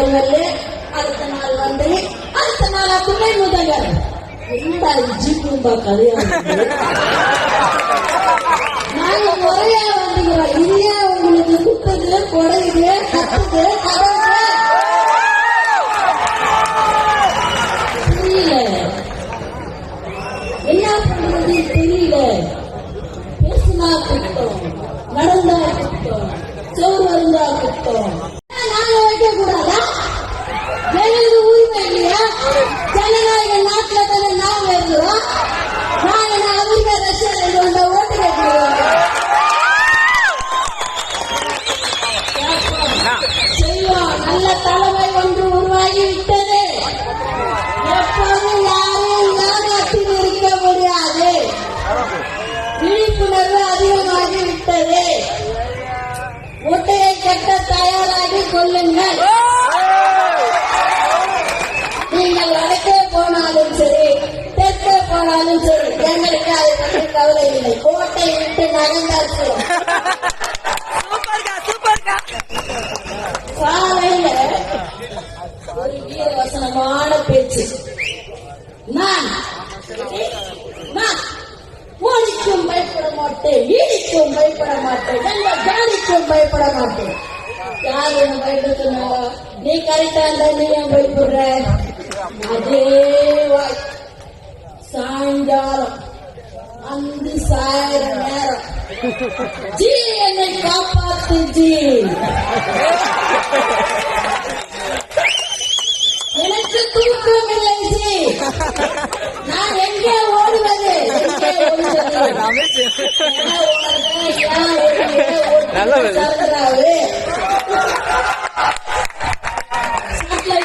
MLA அடுத்த நாள் வந்து அடுத்த நாள் துணை முதல்வர் என்னடா இது ஜீப்பும்பா கட்ட தயாராகி கொள்ளுங்கள். நீங்கள் வடக்கே போனாலும் சரி தெற்கே போனாலும் சரி எங்களுக்கு அதை பற்றி கவலை இல்லை. கோட்டை விட்டு நகர்ந்தாச்சு காலையில ஒரு வீரவசனமான பேச்சு. நான் யார் என்ன பயப்படுத்தினாங்க நீ கரெக்டா இருந்தா நீ ஏன் பயப்படுற அதே வாய் சாயங்காலம் அந்த சாயிர நேரம் ஜி என்னை காப்பாத்து ஜி எனக்கு தூக்கம் இல்லை ஜி நான் எங்கே ஓடுவது எங்கே ஓடுவது ரமேஷ் என்ன ஓடுறது? ஏன் ஓடுறது? நல்ல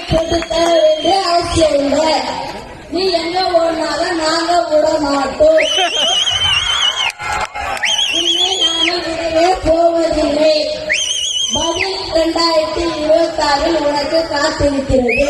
போட்டு தர வேண்டிய அவசியம் இல்லை நீ எங்க ஓடினாலும் நாங்க விட மாட்டோம் உன்னை விடவே போவதில்லை பதில் இரண்டாயிரத்தி இருபத்தி ஆறில் உனக்கு காத்திருக்கிறது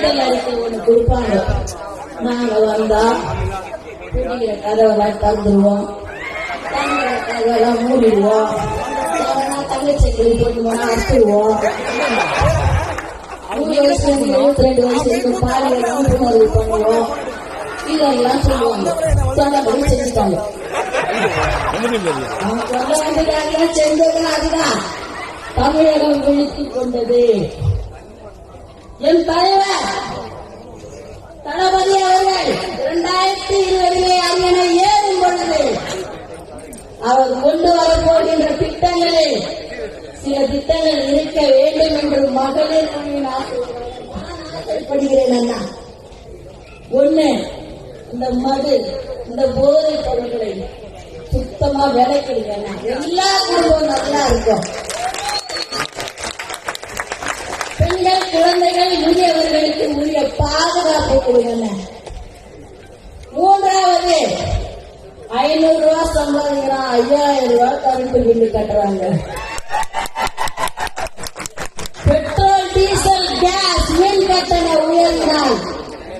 தேர்தல் அறிக்கை ஒண்ணு கொடுப்பாங்க நாங்க வந்தா புதிய கதவை திறந்துருவோம். தங்குற கதவை மூடிடுவோம். எவனா போட்டு போனா அறுத்துருவோம் மூணு வயசுல இருபத்தி ரெண்டு வயசு வரைக்கும் பாலியல் விழிப்புணர்வு பண்ணுவோம். இதெல்லாம் சொல்லுவாங்க. சொன்னபடி செஞ்சுட்டாங்க. அவங்க சொல்ல வேண்டியதெல்லாம் அதுதான். தமிழகம் விழித்துக் கொண்டது. என் தலைவர் தளபதி அவர்கள் இரண்டாயிரத்தி இருபதிலே அரியணை ஏறும் பொழுது அவர் கொண்டு வர போகின்ற திட்டங்களில் சில திட்டங்கள் இருக்க வேண்டும் என்று மகளிர் குழுவின் ஆசைப்படுகிறேன். அண்ணா ஒண்ணு இந்த மது இந்த போதை பொருட்களை சுத்தமா விலைக்கிடுங்க அண்ணா. எல்லா குடும்பம் நல்லா இருக்கும் பெண்கள் குழந்தைகள் முதியவர்களுக்கு உரிய பாதுகாப்பு கொடுங்க. மூன்றாவது ஐநூறு ரூபாய் சம்பாதிக்கிறான் ஐயாயிரம் ரூபாய் கருப்பு பில்லு கட்டுறாங்க. பெட்ரோல் டீசல் கேஸ் மின் கட்டண உயர்வினால்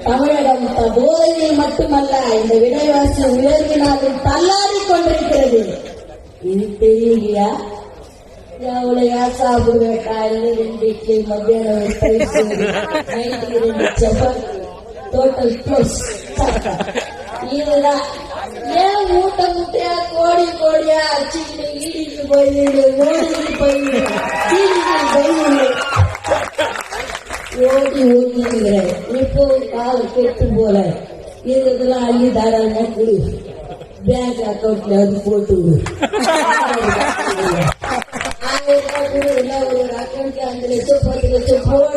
தமிழகம் போதையில் மட்டுமல்ல இந்த விலைவாசி உயர்வினால் தள்ளாடி கொண்டிருக்கிறது. இது தெரியலையா எவ்வளையா சாப்பிடுவேன் காலையில ரெண்டு இட்லி மத்தியானம் ஒரு தயிர் சோறு, நைட்டுக்கு ரெண்டு சப்பாத்தி டோட்டல் ஏன் மூட்டை மூட்டையா கோடி கோடியா அடிச்சுட்டு ஈடிக்கு போயிடு ஓடிக்கு போயிடு சீடிக்கு போயிடு ஓடி ஓடிங்கிறேன் இப்போ கெட்டு போல அள்ளி தாராளமா கொடு பேங்க் அக்கௌண்ட்ல போட்டு விடு ஆயிரம் ரூபாய் கொடு இல்ல ஒரு அக்கௌண்ட்ல அஞ்சு லட்சம் பத்து லட்சம் போட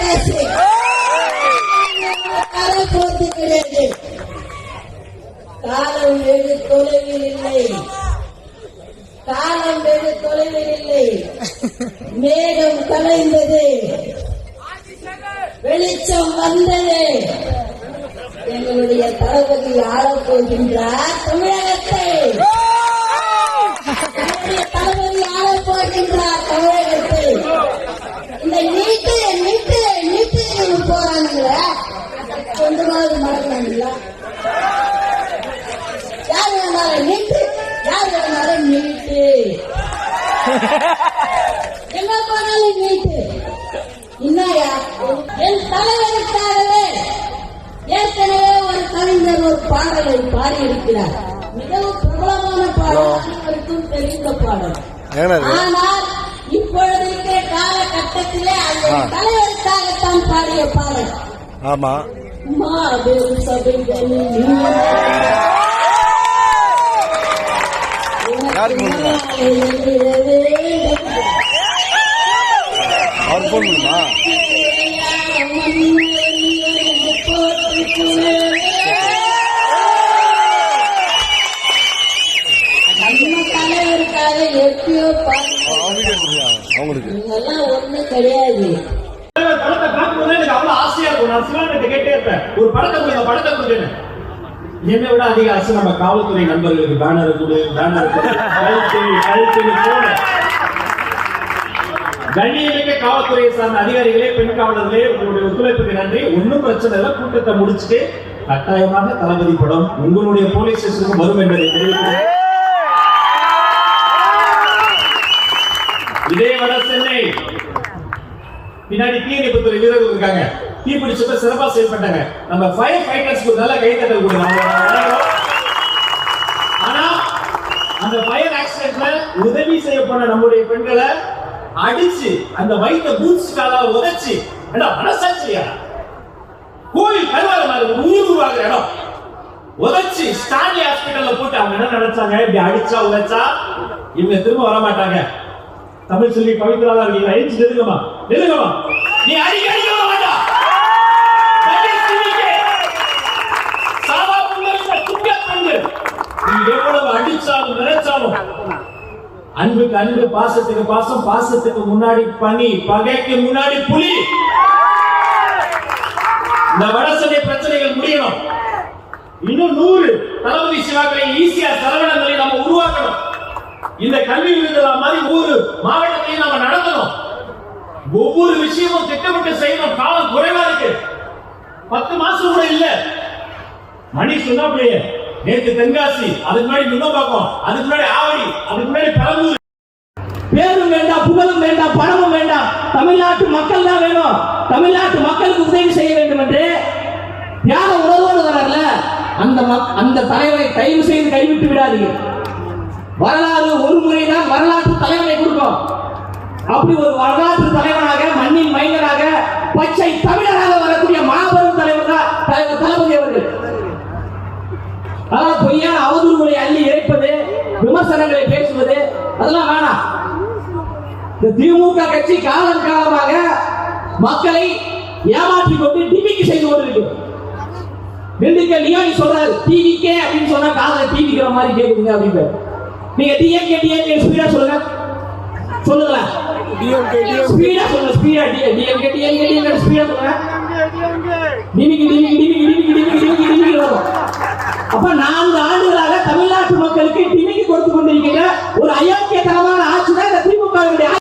காசு போறது கிடையாது காலம் வெகு தொலைவில் இல்லை. காலம் வெகு தொலைவில் இல்லை. மேகம் கலைந்தது. வெளிச்சம் வந்தது. எங்களுடைய தளபதி ஆளப் போகின்றார்? தமிழகத்தை. எங்களுடைய தளபதி ஆளப் போகின்றார்? தமிழகத்தை. இந்த நீட்டு நீட்டு நீட்டு போறானுங்கள கொஞ்சமாவது மாறினாங்களா யார் வேணாலும் நீட்டு யார் வேணாலும் நீட்டு. அனைவருக்கும் தெரிந்த பாடல் ஆனால் இப்பொழுது இருக்கிற காலகட்டத்திலே அந்த. தலைவருக்காகத்தான் பாடிய பாடல். ஆமா. மாபெரும் சபைகளில்? அவர் போன் கிடையாது. படத்தை பார்க்கும்போது எனக்கு அவ்வளவு ஆசையா இருக்கும். நான் சிவானிட்ட கேட்டே இருப்பேன். ஒரு படத்தை கொடுங்க படத்தை கொடுங்க என்னை விட அதிக ஆசை நம்ம காவல்துறை நண்பர்களுக்கு பேனர் கொடு பேனர் கொடு. கழுத்து கழுத்து கண்ணியமிக்க காவல்துறையை சார்ந்த அதிகாரிகளே பெண் காவலர்களே உங்களுடைய ஒத்துழைப்புக்கு நன்றி. ஒன்றும் பிரச்சனை இல்லை. கூட்டத்தை முடிச்சுட்டு கட்டாயமாக தளபதி படம் உங்களுடைய போலீஸ் ஸ்டேஷனுக்கு வரும் என்பதை தெரிவிக்கிறேன். இதே வட சென்னை. பின்னாடி தீயணைப்புத்துறை வீரர்கள் இருக்காங்க. தீ சிறப்பாக சிறப்பா செயல்பட்டாங்க. நம்ம ஃபயர் ஃபைட்டர்ஸ்க்கு ஒரு நல்ல கைத்தட்டல் கொடுங்க. ஆனா அந்த ஃபயர் ஆக்சிடென்ட்ல உதவி செய்ய போன நம்முடைய பெண்களை அடிச்சு அந்த வைத்த பூட்ஸ் காலால உதைச்சு ஏடா மனசாட்சியா கோயில் கருவாத மாதிரி நூறு ஊர் உருவாகிற இடம். உதச்சு ஸ்டான்லி ஹாஸ்பிட்டல்ல போட்டு அவங்க என்ன நினைச்சாங்க? இப்படி அடிச்சா உதச்சா இவங்க திரும்ப வர மாட்டாங்க தமிழ் செல்வி பவித்ராதா இருக்கீங்க எழுச்சி நெருங்கம்மா நெருங்கம்மா நீ அடிக்க அடிக்க வர நீ எவ்வளவு அடிச்சாலும் நினைச்சாலும் அன்புக்கு அன்பு பாசத்துக்கு பாசம் பாசத்துக்கு முன்னாடி பனி பகைக்கு முன்னாடி புலி. இந்த வடசனை பிரச்சனைகள் முடியணும். இன்னும் நூறு தளபதி சிவாக்களை ஈஸியா சரவணங்களை நம்ம இந்த கல்வி விருதுல மாதிரி ஒவ்வொரு மாவட்டத்தையும் நாம நடத்தணும். ஒவ்வொரு விஷயமும் திட்டமிட்டு செய்யணும். காலம் குறைவா இருக்கு. பத்து மாசம் கூட இல்ல. மணி சொன்னாப்லயே நேற்று தென்காசி அதுக்கு முன்னாடி நுங்கம்பாக்கம் அதுக்கு முன்னாடி ஆவடி அதுக்கு முன்னாடி பெரம்பூர். பேரும் வேண்டாம் புகழும் வேண்டாம் பணமும் வேண்டாம். தமிழ்நாட்டு மக்கள் தான் வேணும். தமிழ்நாட்டு மக்களுக்கு உதவி செய்ய வேண்டும் என்று தியாக உணர்வோடு வர்றார்ல அந்த அந்த தலைவரை தயவு செய்து கைவிட்டு விடாதீங்க வரலாறு ஒரு முறைதான் வரலாற்று தலைவரை கொடுக்கும் அப்படி ஒரு வரலாற்று தலைவனாக மண்ணின் மைந்தனாக பச்சை தமிழராக வரக்கூடிய மாபெரும் தலைவர் தான் தலைவர் தளபதி அவர்கள். அதான் பொய்யான அவதூறுகளை அள்ளி இறைப்பது விமர்சனங்களை பேசுவது அதெல்லாம் வேணாம். இந்த திமுக கட்சி காலம் காலமாக மக்களை ஏமாற்றிக் கொண்டு டிவிக்கு செய்து கொண்டிருக்கு திண்டுக்கல் லியோனி சொல்றாரு டிவிக்கே அப்படின்னு சொன்னா காதல டிவிக்கிற மாதிரி கேட்குதுங்க அப்படின்னு நீங்க டிஎம்கே டிஎம்கே ஸ்பீடா சொல்லுங்க. சொல்லுங்களேன் ஸ்பீடா சொல்லுங்க ஸ்பீடா டிஎம்கே டிஎம்கே டிஎம்கே ஸ்பீடா சொல்லுங்க. டிமிக்கி டிமிக்கி டிமிக்கி டிமிக்கி டிமிக்கி டிமிக்கி டிமிக்கி வரும் அப்ப நான்கு ஆண்டுகளாக தமிழ்நாட்டு மக்களுக்கு டிமிக்கி கொடுத்து கொண்டிருக்கிற ஒரு அயோக்கியத்தனமான ஆட்சி தான் இந்த திமுக வுடைய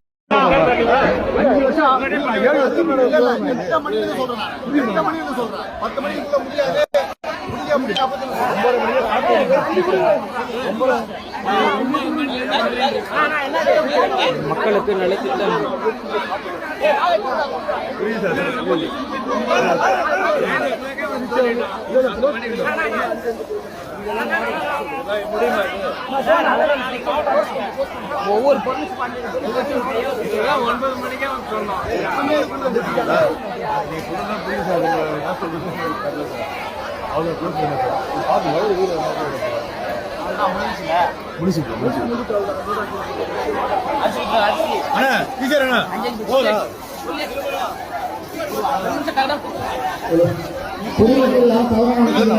மணிக்கு சொல்றேன் நான். எட்டு மணிக்கு சொல்றேன் பத்து முடியாது அண்ணா டீச்சர் அண்ணா போதா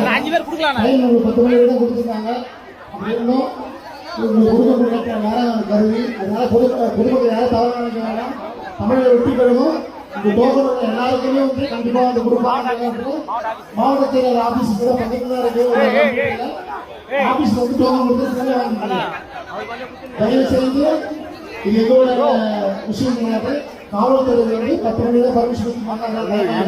அஞ்சு பேர் கொடுக்கலாம் பத்து மணி கொடுத்துருக்காங்க நேரம் கருதி அதனால பொதுமக்கள் யாரும் தவறான தமிழக வெற்றி பெறணும் இந்த டோக்கன் எல்லாருக்குமே வந்து கண்டிப்பா வந்து கொடுப்பாங்க மாவட்ட செயலர் ஆபீஸ் கூட பக்கத்துல இருக்கு. ஆபீஸ்ல வந்து டோக்கன் கொடுத்து தயவு செய்து இது எங்களோட விஷயம் கிடையாது காவல்துறை வந்து பத்து மணி தான் பர்மிஷன் கொடுத்துருக்காங்க